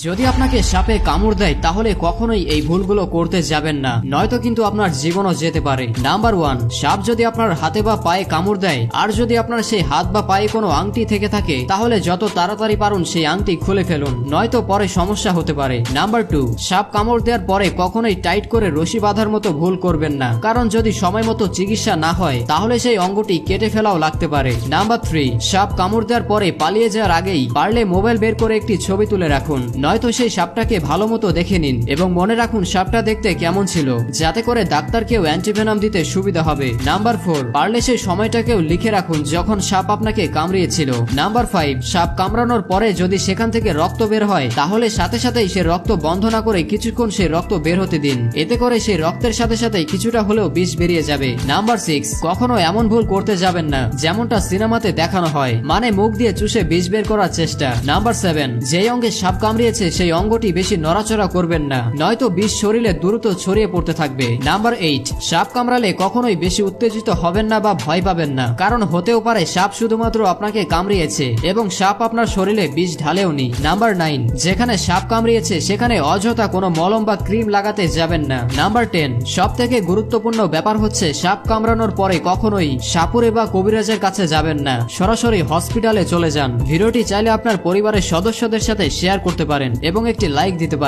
যদি আপনাকে সাপে কামড় দেয়, তাহলে কখনোই এই ভুলগুলো করতে যাবেন না। নয়তো কিন্তু আপনার জীবনও যেতে পারে। নাম্বার ওয়ান, সাপ যদি আপনার হাতে বা পায়ে কামড় দেয়, আর যদি আপনার সেই হাত বা পায়ে কোনো আংটি থেকে থাকে, তাহলে যত তাড়াতাড়ি পারুন সেই আংটি খুলে ফেলুন। নয়তো পরে সমস্যা হতে পারে। নাম্বার টু, সাপ কামড় দেওয়ার পরে কখনোই টাইট করে রশি বাঁধার মতো ভুল করবেন না। কারণ যদি সময় মতো চিকিৎসা না হয়, তাহলে সেই অঙ্গটি কেটে ফেলাও লাগতে পারে। নাম্বার থ্রি, সাপ কামড় দেওয়ার পরে পালিয়ে যাওয়ার আগেই পারলে মোবাইল বের করে একটি ছবি তুলে রাখুন। নয়তো সেই সাপটাকে ভালো মতো দেখে নিন এবং মনে রাখুন সাপটা দেখতে কেমন ছিল, যাতে করে ডাক্তারকেও অ্যান্টিভেনাম দিতে সুবিধা হবে। নাম্বার ফোর, পারলে সেই সময়টাকেও লিখে রাখুন যখন সাপ আপনাকে কামড়িয়েছিল। নাম্বার ফাইভ, সাপ কামড়ানোর পরে যদি সেখান থেকে রক্ত বের হয়, তাহলে সাথে সাথেই সে রক্ত বন্ধ না করে কিছুক্ষণ সেই রক্ত বের হতে দিন। এতে করে সেই রক্তের সাথে সাথে কিছুটা হলেও বিষ বেরিয়ে যাবে। নাম্বার সিক্স, কখনো এমন ভুল করতে যাবেন না, যেমনটা সিনেমাতে দেখানো হয় মানে মুখ দিয়ে চুষে বিষ বের করার চেষ্টা। নাম্বার সেভেন, যেই অঙ্গে সাপ কামড়িয়েছে সেই অঙ্গটি বেশি নড়াচড়া করবেন না। নয়তো বিষ শরীরে দ্রুত ছড়িয়ে পড়তে থাকবে। নাম্বার এইট, সাপ কামড়ালে কখনোই বেশি উত্তেজিত হবেন না বা ভয় পাবেন না। কারণ হতেও পারে সাপ শুধুমাত্র আপনাকে কামড়িয়েছে এবং সাপ আপনার শরীরে বিষ ঢালেও নি। নাম্বার নাইন, যেখানে সাপ কামড়িয়েছে, সেখানে অযথা কোনো মলম বা ক্রিম লাগাতে যাবেন না। নাম্বার টেন সব থেকে গুরুত্বপূর্ণ ব্যাপার হচ্ছে সাপ কামড়ানোর পরে কখনোই সাপুরে বা কবিরাজের কাছে যাবেন না। সরাসরি হসপিটালে চলে যান। ভিডিওটি চাইলে আপনার পরিবারের সদস্যদের সাথে শেয়ার করতে পারেন এবং একটি লাইক দিতে পারেন।